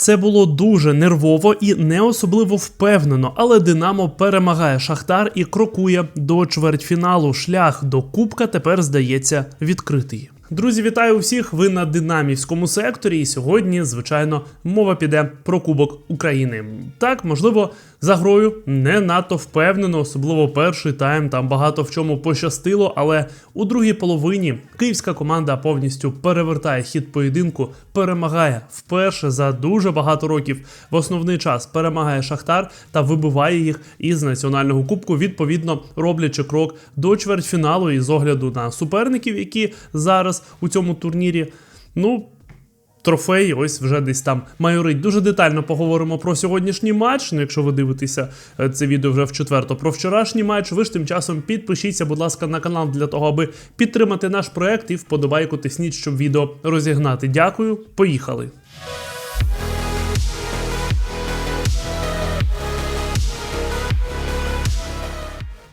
Це було дуже нервово і не особливо впевнено, але Динамо перемагає Шахтар і крокує до чвертьфіналу. Шлях до Кубка тепер здається відкритий. Друзі, вітаю всіх! Ви на динамівському секторі. І сьогодні, звичайно, мова піде про Кубок України. Так, можливо, за грою не надто впевнено, особливо перший тайм. Там багато в чому пощастило, але у другій половині київська команда повністю перевертає хід поєдинку, перемагає вперше за дуже багато років в основний час. Перемагає Шахтар та вибиває їх із національного кубку. Відповідно, роблячи крок до чвертьфіналу і з огляду на суперників, які зараз у цьому турнірі. Ну, трофей, ось вже десь там майорить. Дуже детально поговоримо про сьогоднішній матч. Ну, якщо ви дивитеся е, це відео вже в четверто про вчорашній матч, ви ж тим часом підпишіться, будь ласка, на канал для того, аби підтримати наш проект і вподобайку тисніть, щоб відео розігнати. Дякую, поїхали.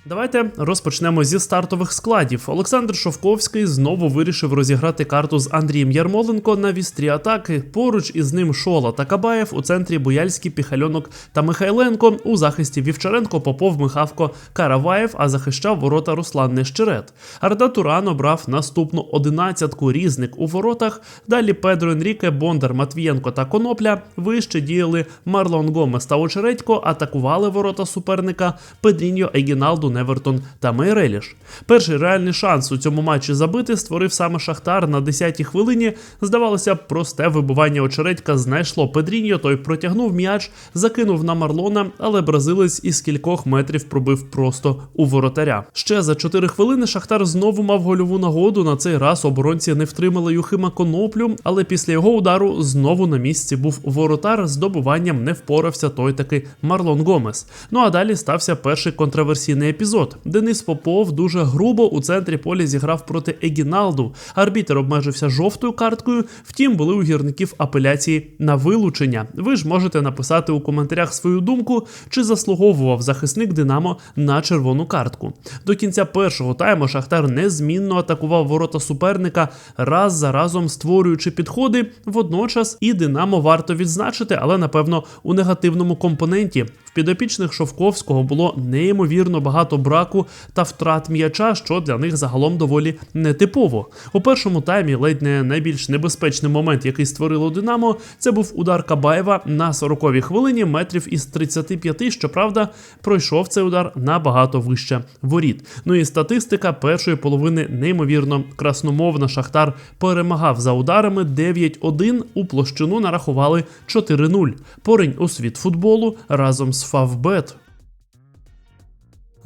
Давайте розпочнемо зі стартових складів. Олександр Шовковський знову вирішив розіграти карту з Андрієм Ярмоленко на вістрі атаки. Поруч із ним Шола та Кабаєв у центрі Буяльський, Піхальонок та Михайленко. У захисті Вівчаренко, Попов, Михавко, Караваєв, а захищав ворота Руслан Нещерет. Арда Туран обрав наступну одинадцятку різник у воротах. Далі Педро Енріке, Бондар, Матвієнко та Конопля. Вище діяли Марлон Гомес та Очередько, атакували ворота суперника Педріньо, Егіналду, Невертон та Мейреліш. Перший реальний шанс у цьому матчі забити створив саме Шахтар на 10-й хвилині. Здавалося, просте вибивання очередька знайшло Педріньо, той протягнув м'яч, закинув на Марлона, але бразилець із кількох метрів пробив просто у воротаря. Ще за 4 хвилини Шахтар знову мав гольову нагоду. На цей раз оборонці не втримали Юхима Коноплю, але після його удару знову на місці був воротар. З добуванням не впорався той таки Марлон Гомес. Ну а далі стався перший контроверсійний епізод. Денис Попов дуже грубо у центрі поля зіграв проти Егіналду. Арбітер обмежився жовтою карткою. Втім, були у гірників апеляції на вилучення. Ви ж можете написати у коментарях свою думку, чи заслуговував захисник Динамо на червону картку. До кінця першого тайму Шахтар незмінно атакував ворота суперника, раз за разом створюючи підходи. Водночас і Динамо варто відзначити, але напевно у негативному компоненті. Підопічних Шовковського було неймовірно багато браку та втрат м'яча, що для них загалом доволі нетипово. У першому таймі ледь не найбільш небезпечний момент, який створило Динамо, це був удар Кабаєва на 40-й хвилині метрів із 35, Щоправда, пройшов цей удар набагато вище воріт. Ну і статистика першої половини неймовірно красномовна. Шахтар перемагав за ударами 9-1, у площину нарахували 4-0. Порень у світ футболу разом з Фавбет.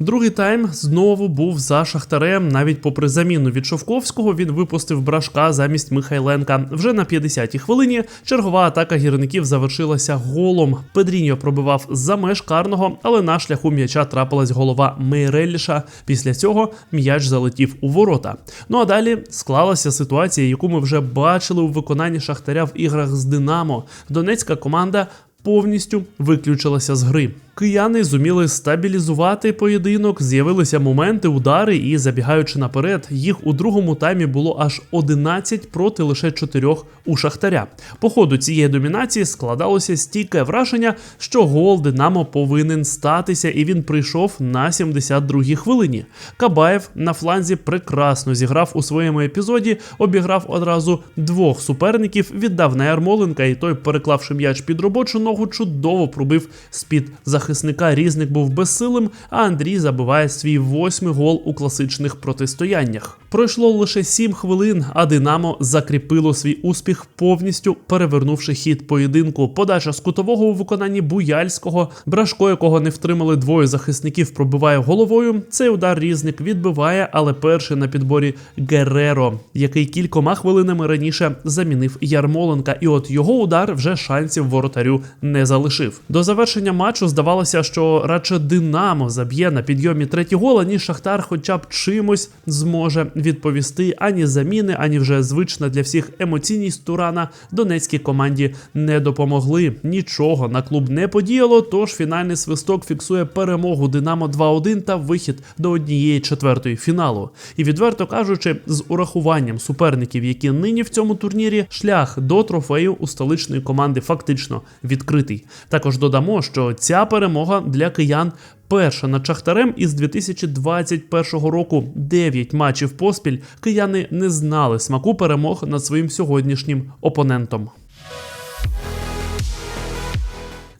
Другий тайм знову був за Шахтарем. Навіть попри заміну від Шовковського, він випустив брашка замість Михайленка. Вже на 50-й хвилині чергова атака гірників завершилася голом. Педріньо пробивав за меж карного, але на шляху м'яча трапилась голова Мейреліша. Після цього м'яч залетів у ворота. Ну а далі склалася ситуація, яку ми вже бачили у виконанні Шахтаря в іграх з Динамо. Донецька команда повністю виключилася з гри. Кияни зуміли стабілізувати поєдинок, з'явилися моменти, удари, і забігаючи наперед, їх у другому таймі було аж 11 проти лише 4 у Шахтаря. По ходу цієї домінації складалося стійке враження, що гол Динамо повинен статися, і він прийшов на 72-й хвилині. Кабаєв на фланзі прекрасно зіграв у своєму епізоді, обіграв одразу двох суперників, віддав на Ярмоленка, і той, переклавши м'яч під робочу ногу, чудово пробив з-під захисту захисника різник був безсилим, а Андрій забиває свій восьмий гол у класичних протистояннях. Пройшло лише сім хвилин, а Динамо закріпило свій успіх, повністю перевернувши хід поєдинку. Подача з кутового у виконанні Буяльського, брашко якого не втримали двоє захисників, пробиває головою. Цей удар різник відбиває, але перший на підборі Гереро, який кількома хвилинами раніше замінив Ярмоленка. І от його удар вже шансів воротарю не залишив. До завершення матчу здавалося здавалося, що радше Динамо заб'є на підйомі третій гол, аніж Шахтар хоча б чимось зможе відповісти. Ані заміни, ані вже звична для всіх емоційність Турана донецькій команді не допомогли. Нічого на клуб не подіяло. Тож фінальний свисток фіксує перемогу Динамо 2-1 та вихід до однієї четвертої фіналу. І відверто кажучи, з урахуванням суперників, які нині в цьому турнірі, шлях до трофею у столичної команди фактично відкритий. Також додамо, що ця перемога для киян. Перша над Шахтарем із 2021 року Дев'ять матчів поспіль кияни не знали смаку перемог над своїм сьогоднішнім опонентом.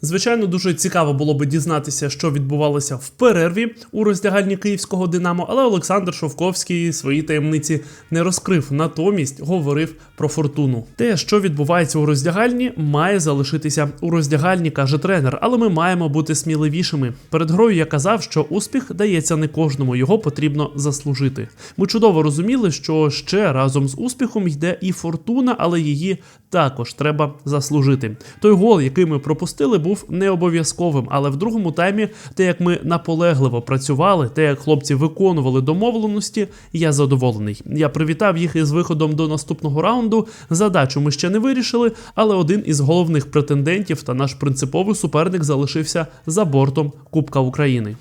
Звичайно, дуже цікаво було би дізнатися, що відбувалося в перерві у роздягальні київського Динамо, але Олександр Шовковський свої таємниці не розкрив. Натомість говорив про фортуну. Те, що відбувається у роздягальні, має залишитися у роздягальні, каже тренер. Але ми маємо бути сміливішими. Перед грою я казав, що успіх дається не кожному, його потрібно заслужити. Ми чудово розуміли, що ще разом з успіхом йде і фортуна, але її також треба заслужити. Той гол, який ми пропустили, був не обов'язковим, але в другому таймі, те, як ми наполегливо працювали, те, як хлопці виконували домовленості, я задоволений. Я привітав їх із виходом до наступного раунду. Задачу ми ще не вирішили, але один із головних претендентів та наш принциповий суперник залишився за бортом Кубка України.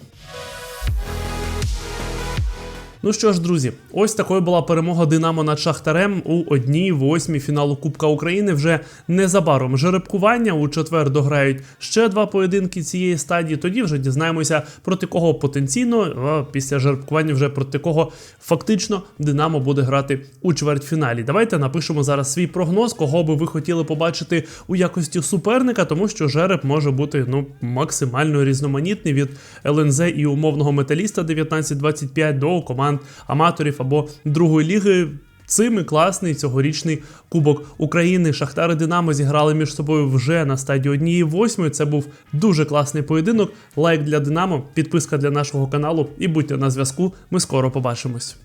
Ну що ж, друзі, ось такою була перемога Динамо над Шахтарем у одній восьмій фіналу Кубка України. Вже незабаром жеребкування у четвер дограють ще два поєдинки цієї стадії. Тоді вже дізнаємося проти кого потенційно а після жеребкування, вже проти кого фактично Динамо буде грати у чвертьфіналі. Давайте напишемо зараз свій прогноз, кого би ви хотіли побачити у якості суперника, тому що жереб може бути ну максимально різноманітний від ЛНЗ і умовного металіста 19-25 до команд аматорів або другої ліги. Цим і класний цьогорічний Кубок України. Шахтар і Динамо зіграли між собою вже на стадії однієї восьмої. Це був дуже класний поєдинок. Лайк для Динамо, підписка для нашого каналу і будьте на зв'язку. Ми скоро побачимось.